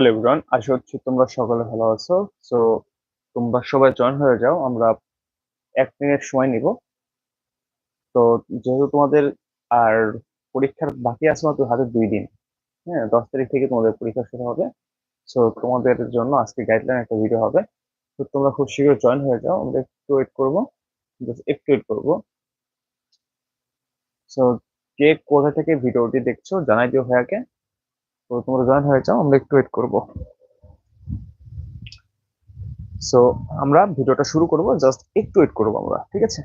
Hello everyone আশা করছি তোমরা সকলে ভালো আছো। সো তোমরা সবাই জয়েন হয়ে যাও, আমরা এক মিনিট সময় নিব। তো যেহেতু তোমাদের আর পরীক্ষার বাকি আছে মাত্র হাতে দুই দিন হ্যাঁ দশ তারিখ থেকে তোমাদের পরীক্ষা শুরু হবে। সো তোমাদের জন্য আজকে গাইডলাইন একটা ভিডিও হবে। তো তোমরা খুব শীঘ্র জয়েন হয়ে যাও, আমরা একটু ওয়েট করব। একটু ওয়েট করব। সো কে কোথা থেকে ভিডিওটি দেখছ, জানাই দিও ভাইয়াকে। তো তোমরা জয়েন হয়ে যাও, আমরা একটু ওয়েট করব। সো আমরা ভিডিওটা শুরু করব জাস্ট একটু ওয়েট করব আমরা, ঠিক আছে?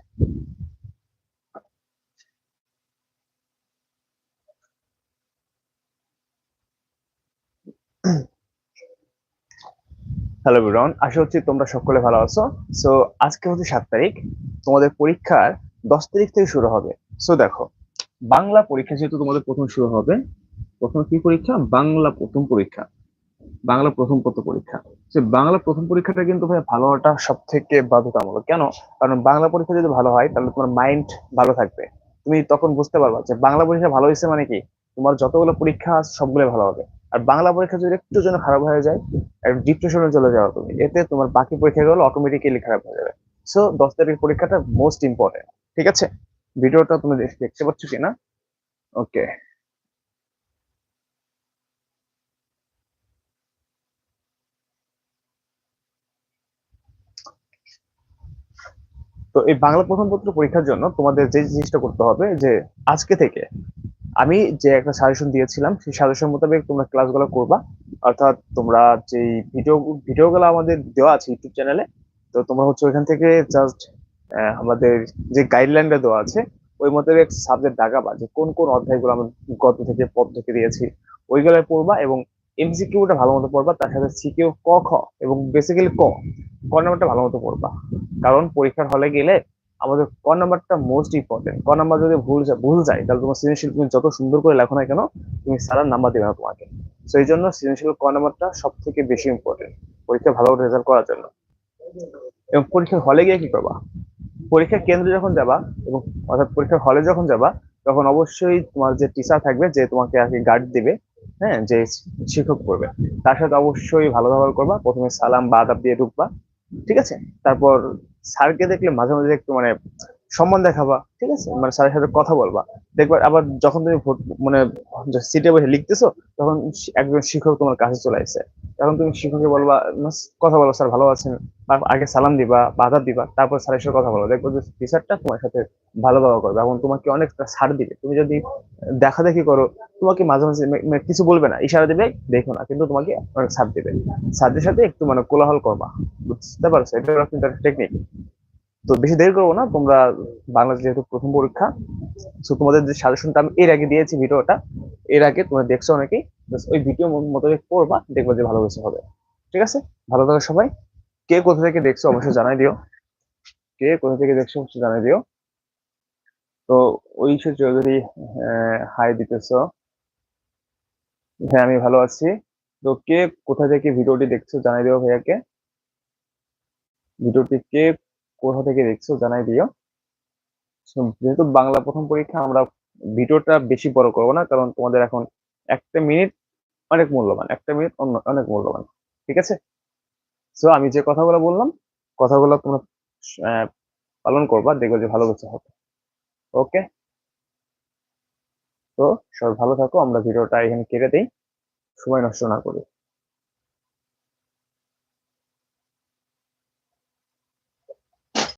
হ্যালো বিরন আশা করছি তোমরা সকলে ভালো আছো। সো আজকে হচ্ছে সাত তারিখ, তোমাদের পরীক্ষার দশ তারিখ থেকে শুরু হবে। সো দেখো, বাংলা পরীক্ষা যেহেতু তোমাদের প্রথম শুরু হবে প্রথম কি পরীক্ষা? বাংলা প্রথম পরীক্ষা। বাংলা প্রথম পত্র পরীক্ষা। সে বাংলা প্রথম পরীক্ষাটা কিন্তু ভাই ভালো হওয়াটা সব থেকে বাধ্যতামূলক। কেন? কারণ বাংলা পরীক্ষা যদি ভালো হয়, তাহলে তোমার মাইন্ড ভালো থাকবে। তুমি তখন বুঝতে পারবা যে বাংলা পরীক্ষা ভালো হয়েছে মানে কি? তোমার যতগুলো পরীক্ষা সবগুলো ভালো হবে। আর বাংলা পরীক্ষা যদি একটু জন্য খারাপ হয়ে যায় ডিপ্রেশনে চলে যাওয়া তুমি, এতে তোমার বাকি পরীক্ষাগুলো অটোমেটিক্যালি খারাপ হয়ে যাবে। সো দশ তারিখ পরীক্ষাটা মোস্ট ইম্পর্টেন্ট ঠিক আছে? ভিডিওটা তুমি দেখতে পাচ্ছ কিনা? ওকে তো এই বাংলা প্রথম পত্র পরীক্ষার জন্য তোমাদের যে জিনিসটা করতে হবে যে আজকে থেকে আমি যে একটা সাজেশন দিয়েছিলাম, সেই সাজেশন মোতাবেক তোমরা ক্লাসগুলো করবা। অর্থাৎ তোমরা যে ভিডিও ভিডিওগুলো আমাদের দেওয়া আছে ইউটিউব চ্যানেলে তো তোমরা হচ্ছে ওইখান থেকে জাস্ট আমাদের যে গাইডলাইনটা দেওয়া আছে, ওই মোতাবেক সাবজেক্ট দাগাবা যে কোন কোন অধ্যায়গুলো আমরা গত থেকে পদ থেকে দিয়েছি। ওইগুলো পড়বা এবং এমসিকিউটা ভালো মতো পড়বা, তার সাথে সিকিউ ক, খ এবং বেসিক্যালি ক ক নাম্বারটা ভালো মতো পড়বা। কারণ পরীক্ষার হলে গেলে আমাদের ক নাম্বারটা মোস্ট ইম্পর্টেন্ট ক নাম্বার যদি ভুল ভুল যায়, তাহলে তোমার সৃজনশীল তুমি যত সুন্দর করে লেখো না কেন, তুমি সারার নাম্বার দেবে না তোমাকে। এই জন্য সৃজনশীল ক নাম্বারটা সব থেকে বেশি ইম্পর্টেন্ট পরীক্ষা ভালো রেজাল্ট করার জন্য। এবং পরীক্ষার হলে গিয়ে কি করবা? পরীক্ষার কেন্দ্রে যখন যাবা এবং অর্থাৎ পরীক্ষার হলে যখন যাবা, তখন অবশ্যই তোমার যে টিচার থাকবে, যে তোমাকে আর কি গার্ড দিবে হ্যাঁ যে শিক্ষক করবে, তার সাথে অবশ্যই ভালো ব্যবহার করবা। প্রথমে সালাম বা আদাব দিয়ে ঢুকবা। ঠিক আছে? তারপর স্যারকে দেখলে মাঝে মাঝে একটু মানে সম্মান দেখাবা, ঠিক আছে? মানে স্যারের সাথে কথা বলবা। দেখবা আবার যখন তুমি মানে সিটে বসে লিখতেছো, তখন একজন শিক্ষক তোমার কাছে চলে আসছে তখন তুমি শিক্ষককে বলবা কথা বলো স্যার, ভালো আছেন। আগে সালাম দিবা বাধা দিবা, তারপর স্যারের সাথে কথা বলো। দেখব যে টিচারটা তোমার সাথে ভালো ব্যবহার করবে এবং তোমাকে অনেক ছাড় দিবে। তুমি যদি দেখা দেখি করো, তোমাকে মাঝে মাঝে কিছু বলবে না, ইশারা দিবে, দেখো না, কিন্তু তোমাকে অনেক ছাড় দিবে। ছাড়দের সাথে একটু মানে কোলাহল করবা, বুঝতে পারছ? এটা একটা টেকনিক তো বেশি দেরি করব না, তোমরা বাংলাদেশ যেহেতু প্রথম পরীক্ষা তো তোমাদের যে সাজেশনটা আমি এর আগে দিয়েছি ভিডিওটা এর আগে তোমরা দেখছ অনেকেই ওই ভিডিও মোতাবেক পড়বা, দেখব যে ভালো কিছু হবে। ঠিক আছে? ভালো থাকো সবাই। কে কোথা থেকে দেখছ অবশ্যই জানাই দিও। কে কোথা থেকে দেখছ অবশ্যই জানাই দিও। তো ঐশ্বর চৌধুরী হাই দিতেছ। হ্যাঁ আমি ভালো আছি। তো কে কোথা থেকে ভিডিওটি দেখছ জানাই দিও ভাইয়াকে। ভিডিওটি কে কোথা থেকে দেখছ জানাই দিও। যেহেতু বাংলা প্রথম পরীক্ষা, আমরা ভিডিওটা বেশি বড় করব না, কারণ তোমাদের এখন একটা মিনিট অনেক মূল্যবান, একটা মিনিট অনেক মূল্যবান, ঠিক আছে? সো আমি যে কথাগুলো বললাম, কথাগুলো তোমরা পালন করবা, দেখবে যে ভালো কিছু হবে। ওকে তো, সবাই ভালো থাকো, আমরা ভিডিওটা এখানে কেটে দিই। সময় নষ্ট না করি